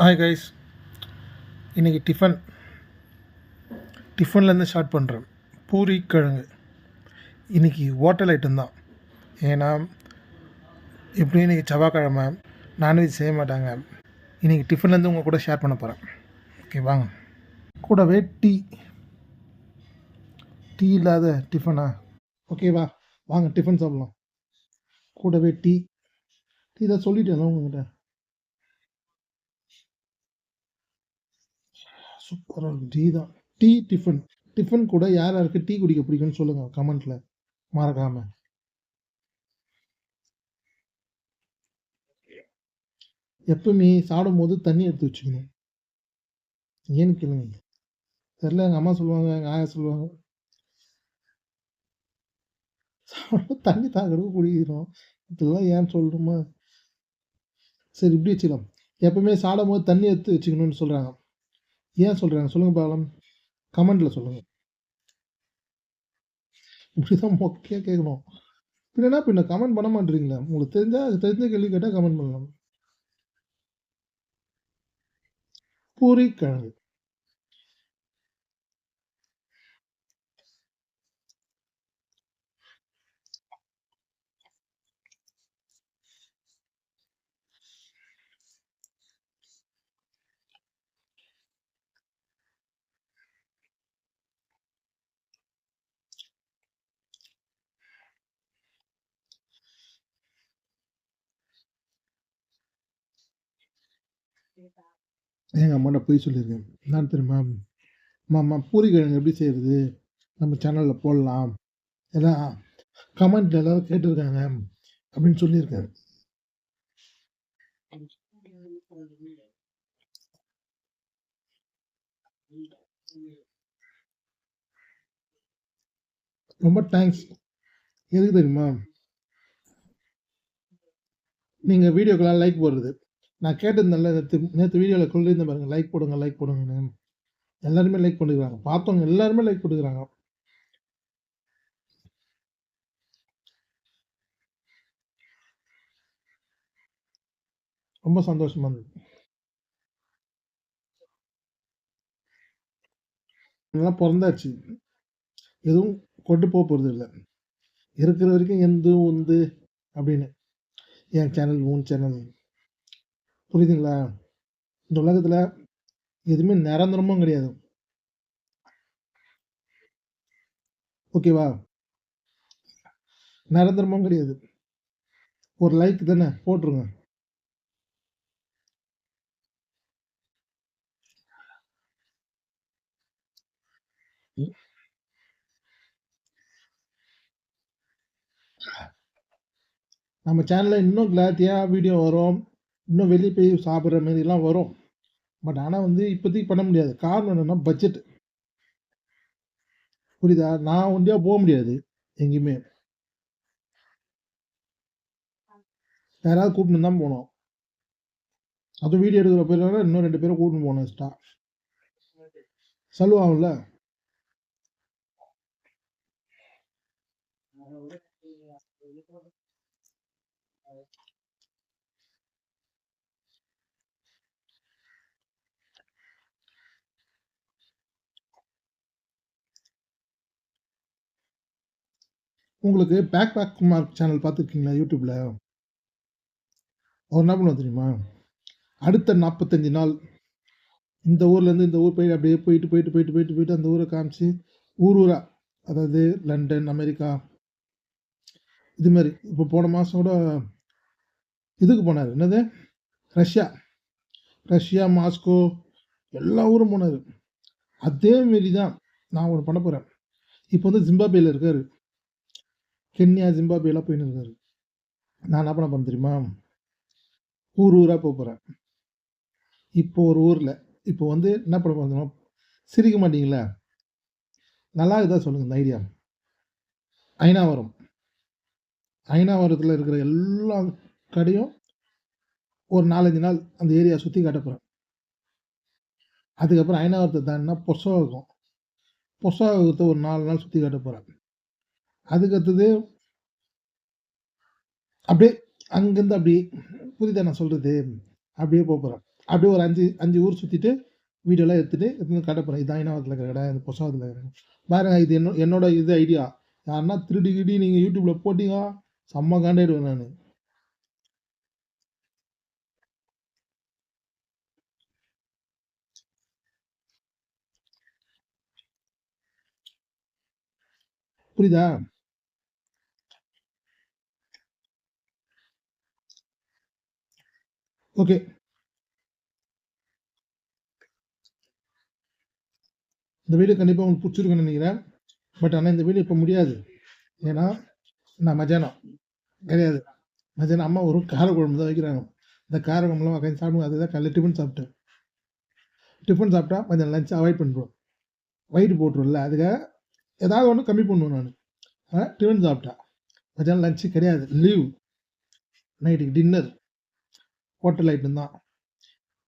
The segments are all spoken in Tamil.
ஹாய் கைஸ் இன்றைக்கி டிஃபன் டிஃபன்லேருந்து ஸ்டார்ட் பண்ணுறேன் பூரி கிழங்கு. இன்றைக்கி ஹோட்டல் ஐட்டம் தான். ஏன்னா எப்படியும் இன்றைக்கி செவ்வாய்க்கிழமை நான்வெஜ் செய்ய மாட்டாங்க. இன்றைக்கி டிஃபன்லேருந்து உங்கள் கூட ஷேர் பண்ண போகிறேன் ஓகே வாங்க. கூடவே டீ டீ இல்லாத டிஃபனா ஓகேவா வாங்க டிஃபன் சாப்பிட்லாம். கூடவே டீ டீ தான் சொல்லிட்டேன் உங்ககிட்ட. சூப்பராக டீ தான். டீ டிஃபன் டிஃபன் கூட யார் யாருக்கு டீ குடிக்க பிடிக்கும்னு சொல்லுங்கள் கமெண்ட்டில் மறக்காம. எப்பவுமே சாப்பிடும்போது தண்ணி எடுத்து வச்சுக்கணும். ஏன்னு கேளுங்க. தெரில எங்கள் அம்மா சொல்லுவாங்க எங்கள் ஆயா சொல்லுவாங்க. தண்ணி தாக்கிறதுக்கு குடிக்கிறோம். இதெல்லாம் ஏன் சொல்கிறோமா சரி இப்படி வச்சுக்கலாம். எப்பவுமே சாப்பிடும் போது தண்ணி எடுத்து வச்சுக்கணும்னு சொல்கிறாங்க ஏன் சொல்கிறாங்க சொல்லுங்கள் பார்க்கலாம் கமெண்ட்டில் சொல்லுங்கள் இப்படி தான் மொக்கையாக கேட்கணும் பின்னா பின்ன கமெண்ட் பண்ண மாட்டீங்களா? உங்களுக்கு தெரிஞ்சால் தெரிஞ்ச கேள்வி கேட்டால் கமெண்ட் பண்ணலாம். பூரி கிழங்கு. எங்கள் அம்மாட்ட போய் சொல்லியிருக்கேன் நான் தெரியுமா? மாமா பூரி கிழங்கு எப்படி செய்கிறது நம்ம சேனலில் போடலாம். எல்லாம் கமெண்ட் எல்லாரும் கேட்டிருக்காங்க அப்படின்னு சொல்லியிருக்கேன். ரொம்ப தேங்க்ஸ் எதுக்கு தெரியுமா? நீங்கள் வீடியோக்கெல்லாம் லைக் போடுறது. நான் கேட்டிருந்தேன்ல நேற்று நேற்று வீடியோவில் சொல்லியிருந்தேன் பாருங்கள் லைக் போடுங்க லைக் போடுங்கன்னு. எல்லாருமே லைக் பண்ணிக்கிறாங்க. பார்த்தவங்க எல்லாருமே லைக் பண்ணிக்கிறாங்க. ரொம்ப சந்தோஷமா இருந்தது. நல்லா பிறந்தாச்சு. எதுவும் கொண்டு போக போகிறது இல்லை. இருக்கிற வரைக்கும் எந்த உந்து அப்படின்னு. என் சேனல் உன் சேனல் புரியுதுங்களா? இந்த உலகத்தில் எதுவுமே நிரந்தரமும் கிடையாது. ஓகேவா நிரந்தரமும் கிடையாது. ஒரு லைக் தானே? போட்டுருங்க. நம்ம சேனலில் இன்னும் கிளாத்தியாக வீடியோ வரும். இன்னும் வெளியே போய் சாப்பிட்ற மாரிலாம் வரும். பட் ஆனால் வந்து இப்போதைக்கு பண்ண முடியாது. காரணம் என்னென்னா பட்ஜெட் புரியுதா? நான் ஒண்டியாக போக முடியாது எங்கேயுமே. யாராவது கூப்பிட்டு தான் போனோம் அதுவும் வீடியோ எடுக்கிற பேர் இன்னும் ரெண்டு பேரும் கூப்பிட்டு போனோம் எக்ஸ்ட்ரா சொல்லுவாங்கல்ல உங்களுக்கு பேக் பேக் குமார் சேனல் பார்த்துருக்கீங்களா யூடியூப்பில் அவர் என்ன பண்ணுவோம் தெரியுமா? அடுத்த நாற்பத்தஞ்சு நாள் இந்த ஊர்லேருந்து இந்த ஊர் போய் அப்படியே போயிட்டு போயிட்டு போயிட்டு போயிட்டு போயிட்டு அந்த ஊரை காமிச்சு ஊர் ஊராக அதாவது லண்டன் அமெரிக்கா இது மாதிரி. இப்போ போன மாதம் கூட இதுக்கு போனார். என்னது? ரஷ்யா. ரஷ்யா மாஸ்கோ எல்லா ஊரும் போனார். அதே மாரி தான் நான் ஒன்று பண்ண போகிறேன் இப்போ வந்து ஜிம்பாபேயில் இருக்கார். கென்யா ஜிம்பாபேலாம் போயின்னு இருக்காரு. நான் என்ன பண்ண போகிறேன் தெரியுமா? ஊர் ஊராக போக போகிறேன் இப்போ ஒரு ஊரில் இப்போ வந்து என்ன பண்ண போகிறோம் சிரிக்க மாட்டீங்களா? நல்லா இருக்குதா சொல்லுங்கள் இந்த ஐடியா. ஐநாவரம் ஐநாவரத்தில் இருக்கிற எல்லா கடையும் ஒரு நாலஞ்சு நாள் அந்த ஏரியா சுற்றி காட்ட போகிறேன் அதுக்கப்புறம் ஐநாவரத்தை தாண்டினா பொசவாகம் பொசவாகத்தை ஒரு நாலு நாள் சுற்றி காட்ட போகிறேன் அதுக்கு அடுத்தது அப்படியே அங்கேருந்து அப்படியே புரியுதா நான் சொல்கிறது அப்படியே போக போகிறேன் அப்படியே ஒரு அஞ்சு அஞ்சு ஊர் சுற்றிட்டு வீடியோலாம் எடுத்துகிட்டு எடுத்து கடை போகிறேன் இதான் இனாவத்தில் இருக்கிற கடை இந்த பொசாவத்தில் இருக்கிற பாருங்கள் இது என்ன என்னோட இது ஐடியா யாருன்னா திருடி கிடி நீங்கள் யூடியூப்பில் போட்டிங்க செம்ம காண்டாயிடுவேன் நான். புரியுதா? ஓகே. இந்த வீடியோ கண்டிப்பாக உங்களுக்கு பிடிச்சிருக்குன்னு நினைக்கிறேன். பட் ஆனால் இந்த வீடியோ இப்போ முடியாது. ஏன்னா நான் மத்தியானம். கிடையாது. மத்தியானம் அம்மா ஒரு கார குழம்பு தான் வைக்கிறாங்க. இந்த கார குழம்புலாம் உட்காந்து சாப்பிடுவோம் அதுதான் காலையில் டிஃபன் சாப்பிட்டேன். டிஃபன் சாப்பிட்டா மத்தியானம் லஞ்ச் அவாய்ட் பண்ணுறோம் வயிறு போட்டுரும்ல அதுக்காக ஏதாவது ஒன்று கம்மி பண்ணுவேன் நான். ஆனால் டிஃபன் சாப்பிட்டா. மத்தியானம் லஞ்சு கிடையாது. லீவ் நைட்டுக்கு டின்னர் ஹோட்டல் ஐட்டம் தான்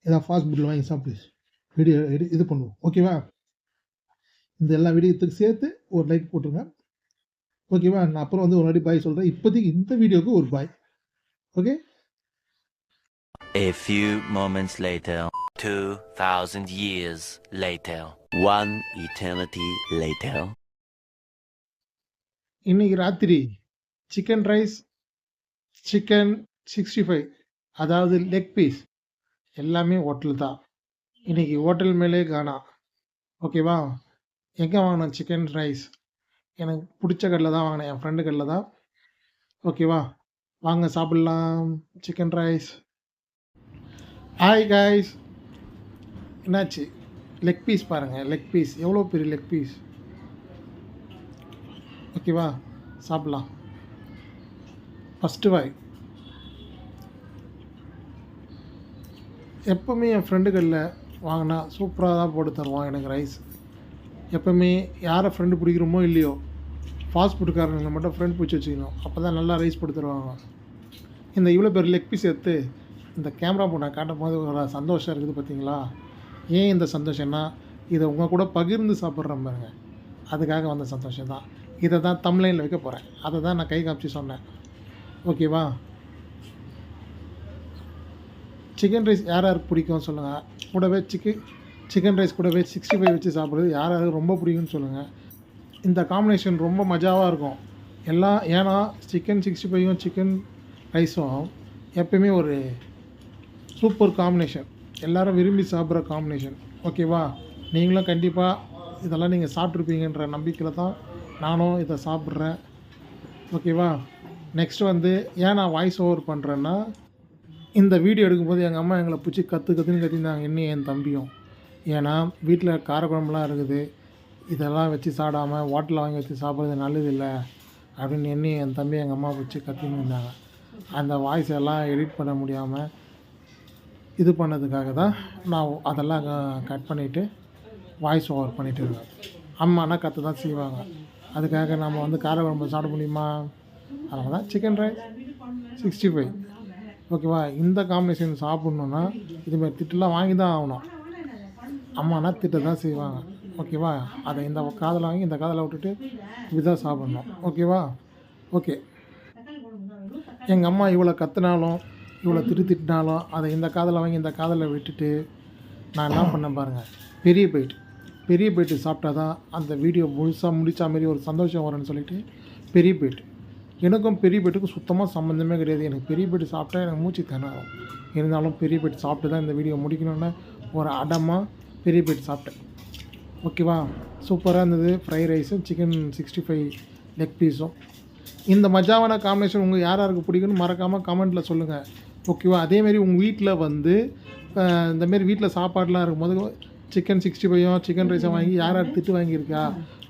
ஏதாவது ஃபாஸ்ட் ஃபுட்டில் வாங்கி சாப்பிட்டு வீடியோ இது பண்ணுவோம் ஓகேவா இந்த எல்லா வீடியோத்துக்கு சேர்த்து ஒரு லைக் போட்டுருங்க. ஓகேவா நான் அப்புறம் வந்து ஒரு வாட்டி பாய் சொல்கிறேன் இப்போதைக்கு இந்த வீடியோவுக்கு ஒரு bye okay A few moments later, 2000 years later, one eternity later. இன்னைக்கு ராத்திரி chicken rice chicken sixty five அதாவது லெக் பீஸ் எல்லாமே ஹோட்டல் தான். இன்றைக்கி ஹோட்டல் மேலே காணா. ஓகேவா எங்கே வாங்கினேன் சிக்கன் ரைஸ் எனக்கு பிடிச்ச கடையில் தான் வாங்கினேன். என் ஃப்ரெண்டு கடையில் தான். ஓகேவா வாங்க சாப்பிட்லாம். சிக்கன் ரைஸ் ஹாய் காய்ஸ் என்னாச்சு? லெக் பீஸ் பாருங்கள் லெக் பீஸ் எவ்வளோ பெரிய லெக் பீஸ் ஓகேவா சாப்பிட்லாம். ஃபஸ்ட்டு வாய் எப்போவுமே என் ஃப்ரெண்டுகளில் வாங்கினா சூப்பராக தான் போட்டு தருவான் எனக்கு ரைஸ் எப்போவுமே யாரை ஃப்ரெண்டு பிடிக்கிறோமோ இல்லையோ ஃபாஸ்ட் ஃபுட்டுக்காரங்களை மட்டும் ஃப்ரெண்ட் பிடிச்சி வச்சுக்கணும். அப்போ தான் நல்லா ரைஸ் போட்டு தருவாங்க. இந்த இவ்வளோ பேர் லெக் பீஸ் எடுத்து இந்த கேமரா போட்டால் காட்டும் போது ஒரு சந்தோஷம் இருக்குது பார்த்தீங்களா ஏன் இந்த சந்தோஷம்னா இதை உங்கள் கூட பகிர்ந்து சாப்பிட்ற பாருங்க. அதுக்காக வந்த சந்தோஷம் தான் இதை தான் தமிழ்லைனில் வைக்க போகிறேன் அதை தான் நான் கை காமிச்சு சொன்னேன். ஓகேவா சிக்கன் ரைஸ் யார் யாருக்கு பிடிக்கும் சொல்லுங்கள் கூடவே சிக்கன் சிக்கன் ரைஸ் கூடவே சிக்ஸ்டி ஃபைவ் வச்சு சாப்பிட்றது யார் யாருக்கு ரொம்ப பிடிக்கும்னு சொல்லுங்கள் இந்த காம்பினேஷன் ரொம்ப மஜாவாக இருக்கும். எல்லாம் ஏன்னா சிக்கன் சிக்ஸ்டி ஃபைவும் சிக்கன் ரைஸும் எப்பயுமே ஒரு சூப்பர் காம்பினேஷன் எல்லோரும் விரும்பி சாப்பிட்ற காம்பினேஷன் ஓகேவா நீங்களும் கண்டிப்பாக இதெல்லாம் நீங்கள் சாப்பிட்ருப்பீங்கன்ற நம்பிக்கையில் தான் நானும் இதை சாப்பிட்றேன். ஓகேவா நெக்ஸ்ட் வந்து ஏன் நான் வாய்ஸ் ஓவர் பண்ணுறேன்னா இந்த வீடியோ எடுக்கும்போது எங்கள் அம்மா எங்களை பிடிச்சி கற்று கற்றுன்னு கத்திருந்தாங்க. இன்னும் என் தம்பியும். ஏன்னா வீட்டில் காரக்குழம்புலாம் இருக்குது. இதெல்லாம் வச்சு சாப்பிடாமல் ஹோட்டலில் வாங்கி வச்சு சாப்பிட்றது நல்லது இல்லை அப்படின்னு எண்ணி என் தம்பி எங்கள் அம்மா பிடிச்சி கத்தின்னு இருந்தாங்க. அந்த வாய்ஸ் எல்லாம் எடிட் பண்ண முடியாமல் இது பண்ணதுக்காக தான் நான் அதெல்லாம் கட் பண்ணிவிட்டு வாய்ஸ் ஓவர் பண்ணிகிட்டு இருக்கேன் அம்மானா கற்று தான் செய்வாங்க. அதுக்காக நம்ம வந்து காரக்குழம்பு சாப்பிட முடியுமா? அதனால தான் சிக்கன் ரைஸ் சிக்ஸ்டி ஃபைவ் ஓகேவா? இந்த காம்பினேஷன் சாப்பிட்ணுன்னா இதுமாதிரி திட்டுலாம் வாங்கி தான் ஆகணும். அம்மானா திட்ட தான் செய்வாங்க. ஓகேவா? அதை இந்த காதில் வாங்கி இந்த காதில் விட்டுட்டு இப்படி தான் சாப்பிட்ணும். ஓகேவா? ஓகே. எங்கள் அம்மா இவ்வளோ கத்துனாலும் இவ்வளோ திட்டு திட்டினாலும் அதை இந்த காதில் வாங்கி இந்த காதில் விட்டுட்டு நான் என்ன பண்ணேன் பாருங்கள் பெரிய போயிட்டு பெரிய போயிட்டு சாப்பிட்டா தான் அந்த வீடியோ முழுசாக முடித்த மாரி ஒரு சந்தோஷம் வரும்னு சொல்லிட்டு பெரிய போயிட்டு எனக்கும் பெரிய பெட்டுக்கும் சுத்தமாக சம்மந்தமே கிடையாது. எனக்கு பெரிய பெட்டு சாப்பிட்டா எனக்கு மூச்சு திணறும். இருந்தாலும் பெரிய பெட் சாப்பிட்டு தான் இந்த வீடியோ முடிக்கணும்னு ஒரு அடமாக பெரிய பெட் சாப்பிட்டேன். ஓகேவா சூப்பராக இருந்தது. ஃப்ரைட் ரைஸும் சிக்கன் சிக்ஸ்டி ஃபைவ் லெக் பீஸும் இந்த மஜாவான காம்பினேஷன் உங்கள் யார் யாருக்கு பிடிக்குன்னு மறக்காமல் கமெண்ட்டில் சொல்லுங்கள் ஓகேவா அதேமாரி உங்கள் வீட்டில் வந்து இந்தமாரி வீட்டில் சாப்பாடெலாம் இருக்கும்போது சிக்கன் சிக்ஸ்டி ஃபைவும் சிக்கன் ரைஸும் வாங்கி யார் யார் திட்டு வாங்கியிருக்கா?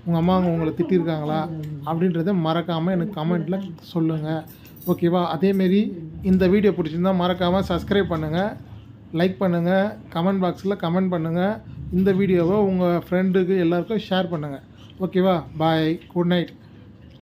உங்கள் அம்மா உங்களை திட்டிருக்காங்களா அப்படின்றத மறக்காமல் எனக்கு கமெண்ட்டில் சொல்லுங்கள் ஓகேவா? அதேமாரி இந்த வீடியோ பிடிச்சிருந்தா மறக்காமல் சப்ஸ்கிரைப் பண்ணுங்கள் லைக் பண்ணுங்கள் கமெண்ட் பாக்ஸில் கமெண்ட் பண்ணுங்கள் இந்த வீடியோவை உங்கள் ஃப்ரெண்டுக்கு எல்லாருக்கும் ஷேர் பண்ணுங்கள் ஓகேவா? Bye good night